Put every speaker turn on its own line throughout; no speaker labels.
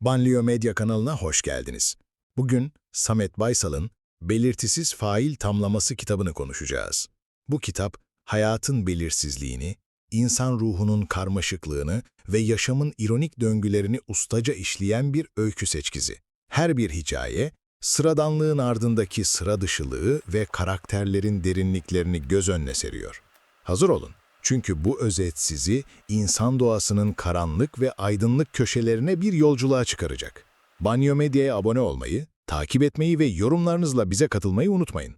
Banliyö Medya kanalına hoş geldiniz. Bugün Samet Baysal'ın Belirtisiz Fail Tamlaması kitabını konuşacağız. Bu kitap, hayatın belirsizliğini, insan ruhunun karmaşıklığını ve yaşamın ironik döngülerini ustaca işleyen bir öykü seçkizi. Her bir hikaye, sıradanlığın ardındaki sıra dışılığı ve karakterlerin derinliklerini göz önüne seriyor. Hazır olun. Çünkü bu özet sizi insan doğasının karanlık ve aydınlık köşelerine bir yolculuğa çıkaracak. Banyo Medya'ya abone olmayı, takip etmeyi ve yorumlarınızla bize katılmayı unutmayın.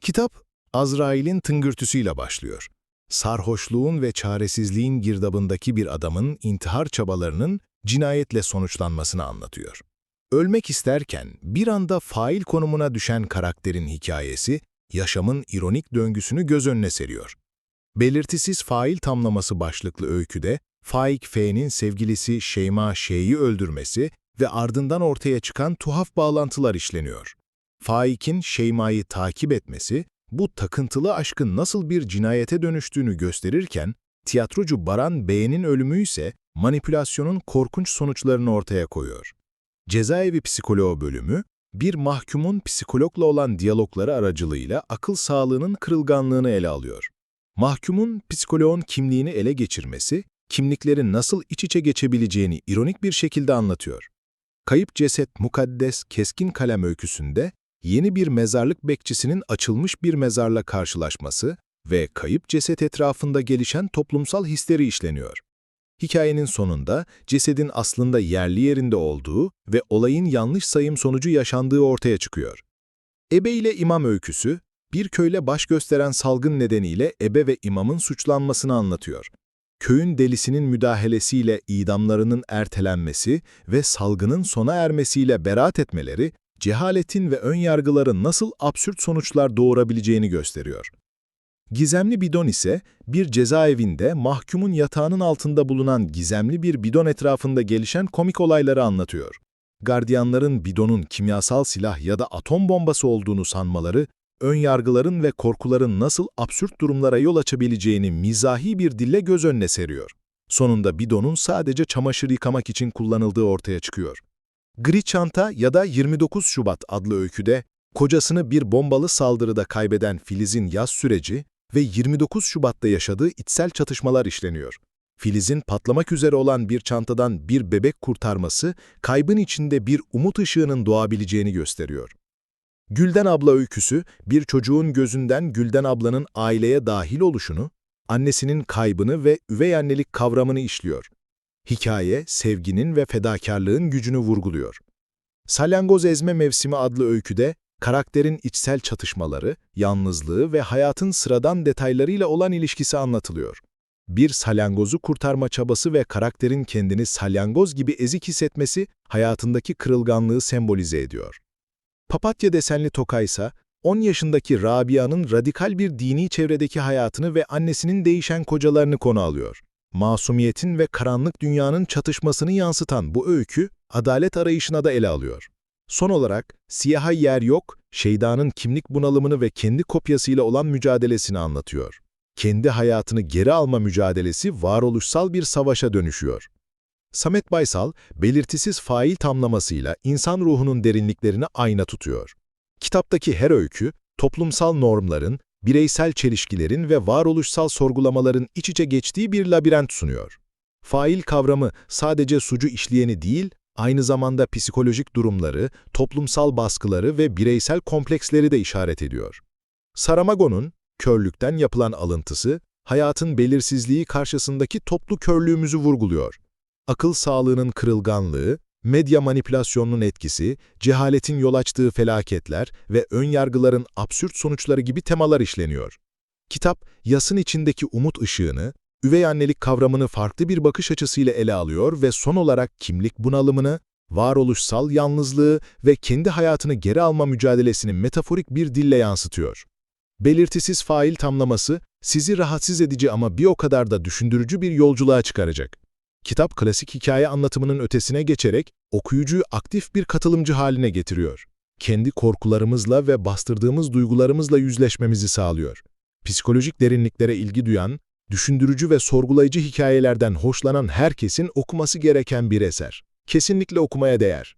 Kitap, Azrail'in tıngırtısıyla başlıyor. Sarhoşluğun ve çaresizliğin girdabındaki bir adamın intihar çabalarının cinayetle sonuçlanmasını anlatıyor. Ölmek isterken bir anda fail konumuna düşen karakterin hikayesi, yaşamın ironik döngüsünü göz önüne seriyor. Belirtisiz fail tamlaması başlıklı öyküde, Faik F'nin sevgilisi Şeyma Şey'i öldürmesi ve ardından ortaya çıkan tuhaf bağlantılar işleniyor. Faik'in Şeyma'yı takip etmesi, bu takıntılı aşkın nasıl bir cinayete dönüştüğünü gösterirken, tiyatrocu Baran Bey'in ölümü ise manipülasyonun korkunç sonuçlarını ortaya koyuyor. Cezaevi Psikoloğu bölümü, bir mahkumun psikologla olan diyalogları aracılığıyla akıl sağlığının kırılganlığını ele alıyor. Mahkumun psikoloğun kimliğini ele geçirmesi, kimliklerin nasıl iç içe geçebileceğini ironik bir şekilde anlatıyor. Kayıp Ceset Mukaddes Keskin Kalem öyküsünde yeni bir mezarlık bekçisinin açılmış bir mezarla karşılaşması ve kayıp ceset etrafında gelişen toplumsal histeri işleniyor. Hikayenin sonunda cesedin aslında yerli yerinde olduğu ve olayın yanlış sayım sonucu yaşandığı ortaya çıkıyor. Ebe ile imam öyküsü, bir köyle baş gösteren salgın nedeniyle ebe ve imamın suçlanmasını anlatıyor. Köyün delisinin müdahalesiyle idamlarının ertelenmesi ve salgının sona ermesiyle beraat etmeleri, cehaletin ve önyargıların nasıl absürt sonuçlar doğurabileceğini gösteriyor. Gizemli bidon ise bir cezaevinde mahkumun yatağının altında bulunan gizemli bir bidon etrafında gelişen komik olayları anlatıyor. Gardiyanların bidonun kimyasal silah ya da atom bombası olduğunu sanmaları, ön yargıların ve korkuların nasıl absürt durumlara yol açabileceğini mizahi bir dille göz önüne seriyor. Sonunda bidonun sadece çamaşır yıkamak için kullanıldığı ortaya çıkıyor. Gri Çanta ya da 29 Şubat adlı öyküde, kocasını bir bombalı saldırıda kaybeden Filiz'in yaz süreci ve 29 Şubat'ta yaşadığı içsel çatışmalar işleniyor. Filiz'in patlamak üzere olan bir çantadan bir bebek kurtarması, kaybın içinde bir umut ışığının doğabileceğini gösteriyor. Gülden abla öyküsü, bir çocuğun gözünden Gülden ablanın aileye dahil oluşunu, annesinin kaybını ve üvey annelik kavramını işliyor. Hikaye, sevginin ve fedakarlığın gücünü vurguluyor. Salyangoz Ezme Mevsimi adlı öyküde, karakterin içsel çatışmaları, yalnızlığı ve hayatın sıradan detaylarıyla olan ilişkisi anlatılıyor. Bir salyangozu kurtarma çabası ve karakterin kendini salyangoz gibi ezik hissetmesi, hayatındaki kırılganlığı sembolize ediyor. Papatya desenli Toka ise, 10 yaşındaki Rabia'nın radikal bir dini çevredeki hayatını ve annesinin değişen kocalarını konu alıyor. Masumiyetin ve karanlık dünyanın çatışmasını yansıtan bu öykü, adalet arayışına da ele alıyor. Son olarak, Siyaha Yer Yok, Şeyda'nın kimlik bunalımını ve kendi kopyasıyla olan mücadelesini anlatıyor. Kendi hayatını geri alma mücadelesi varoluşsal bir savaşa dönüşüyor. Samet Baysal, belirtisiz fail tamlamasıyla insan ruhunun derinliklerini ayna tutuyor. Kitaptaki her öykü, toplumsal normların, bireysel çelişkilerin ve varoluşsal sorgulamaların iç içe geçtiği bir labirent sunuyor. Fail kavramı sadece sucu işleyeni değil, aynı zamanda psikolojik durumları, toplumsal baskıları ve bireysel kompleksleri de işaret ediyor. Saramago'nun, körlükten yapılan alıntısı, hayatın belirsizliği karşısındaki toplu körlüğümüzü vurguluyor. Akıl sağlığının kırılganlığı, medya manipülasyonunun etkisi, cehaletin yol açtığı felaketler ve önyargıların absürt sonuçları gibi temalar işleniyor. Kitap, yasın içindeki umut ışığını, üvey annelik kavramını farklı bir bakış açısıyla ele alıyor ve son olarak kimlik bunalımını, varoluşsal yalnızlığı ve kendi hayatını geri alma mücadelesini metaforik bir dille yansıtıyor. Belirtisiz fail tamlaması, sizi rahatsız edici ama bir o kadar da düşündürücü bir yolculuğa çıkaracak. Kitap klasik hikaye anlatımının ötesine geçerek okuyucuyu aktif bir katılımcı haline getiriyor. kendi korkularımızla ve bastırdığımız duygularımızla yüzleşmemizi sağlıyor. Psikolojik derinliklere ilgi duyan, düşündürücü ve sorgulayıcı hikayelerden hoşlanan herkesin okuması gereken bir eser. Kesinlikle okumaya değer.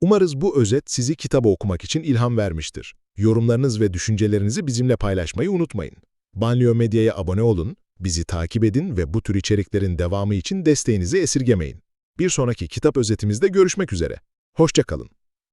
Umarız bu özet sizi kitabı okumak için ilham vermiştir. Yorumlarınız ve düşüncelerinizi bizimle paylaşmayı unutmayın. Banliyö Medya'ya abone olun, bizi takip edin ve bu tür içeriklerin devamı için desteğinizi esirgemeyin. Bir sonraki kitap özetimizde görüşmek üzere. Hoşça kalın.